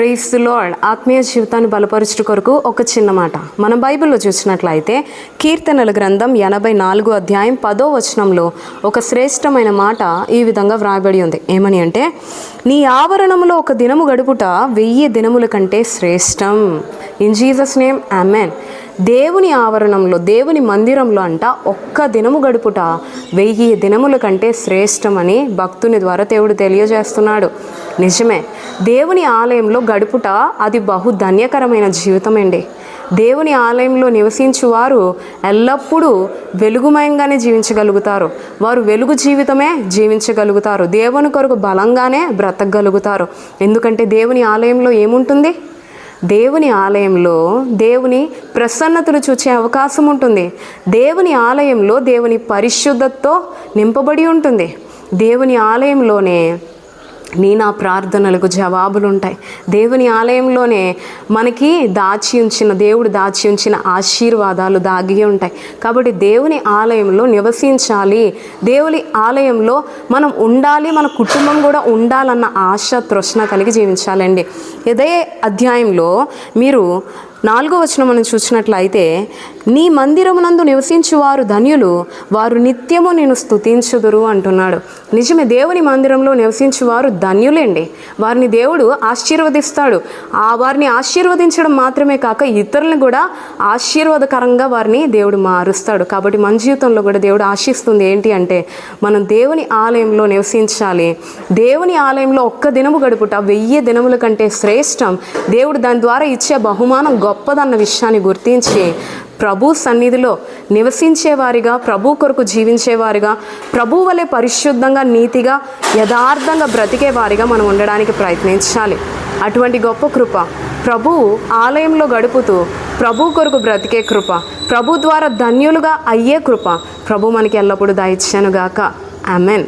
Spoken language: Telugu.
ప్రేస్ ది లార్డ్ ఆత్మీయ జీవితాన్ని బలపరచుట కొరకు ఒక చిన్న మాట. మనం బైబిల్లో చూసినట్లయితే కీర్తనల గ్రంథం ఎనభై నాలుగు అధ్యాయం పదో వచనంలో ఒక శ్రేష్టమైన మాట ఈ విధంగా వ్రాయబడి ఉంది. ఏమని అంటే నీ ఆవరణంలో ఒక దినము గడుపుట వెయ్యి దినముల కంటే శ్రేష్టం. ఇన్ జీసస్ నేమ్ అమెన్ దేవుని ఆవరణంలో దేవుని మందిరంలో అంట ఒక్క దినము గడుపుట వెయ్యి దినముల కంటే శ్రేష్టమని భక్తుని ద్వారా దేవుడు తెలియజేస్తున్నాడు. నిజమే దేవుని ఆలయంలో గడుపుట అది బహు ధన్యకరమైన జీవితం అండి దేవుని ఆలయంలో నివసించు వారు ఎల్లప్పుడూ వెలుగుమయంగానే జీవించగలుగుతారు. వారు వెలుగు జీవితమే జీవించగలుగుతారు. దేవుని కొరకు బలంగానే బ్రతకగలుగుతారు. ఎందుకంటే దేవుని ఆలయంలో ఏముంటుంది? దేవుని ఆలయంలో దేవుని ప్రసన్నతను చూచే అవకాశం ఉంటుంది. దేవుని ఆలయంలో దేవుని పరిశుద్ధతో నింపబడి ఉంటుంది. దేవుని ఆలయంలోనే నీ నా ప్రార్థనలకు జవాబులు ఉంటాయి దేవుని ఆలయంలోనే మనకి దాచి ఉంచిన దేవుడు దాచి ఉంచిన ఆశీర్వాదాలు దాగి ఉంటాయి. కాబట్టి దేవుని ఆలయంలో నివసించాలి. దేవుని ఆలయంలో మనం ఉండాలి మన కుటుంబం కూడా ఉండాలన్న ఆశ తృష్ణ కలిగి జీవించాలండి. ఇదే అధ్యాయంలో మీరు నాలుగో వచనం మనం చూసినట్లయితే నీ మందిరమునందు నివసించువారు ధన్యులు వారు నిత్యము నేను స్థుతించుదురు అంటున్నాడు. నిజమే దేవుని మందిరంలో నివసించువారు ధన్యులేండి. వారిని దేవుడు ఆశీర్వదిస్తాడు. ఆ వారిని ఆశీర్వదించడం మాత్రమే కాక ఇతరులను కూడా ఆశీర్వాదకరంగా వారిని దేవుడు మారుస్తాడు. కాబట్టి మన జీవితంలో కూడా దేవుడు ఆశిస్తుంది ఏంటి అంటే మనం దేవుని ఆలయంలో నివసించాలి. దేవుని ఆలయంలో ఒక్క దినము గడుపుట వెయ్యి దినముల కంటే శ్రేష్టం. దేవుడు దాని ద్వారా ఇచ్చే బహుమానం గొప్పదన్న విషయాన్ని గుర్తించి ప్రభు సన్నిధిలో నివసించేవారిగా ప్రభు కొరకు జీవించేవారిగా ప్రభు వలె పరిశుద్ధంగా నీతిగా యథార్థంగా బ్రతికేవారిగా మనం ఉండడానికి ప్రయత్నించాలి. అటువంటి గొప్ప కృప ప్రభు ఆలయంలో గడుపుతూ ప్రభు కొరకు బ్రతికే కృప ప్రభు ద్వారా ధన్యులుగా అయ్యే కృప ప్రభు మనకి ఎల్లప్పుడూ దయచేనుగాక ఆమెన్.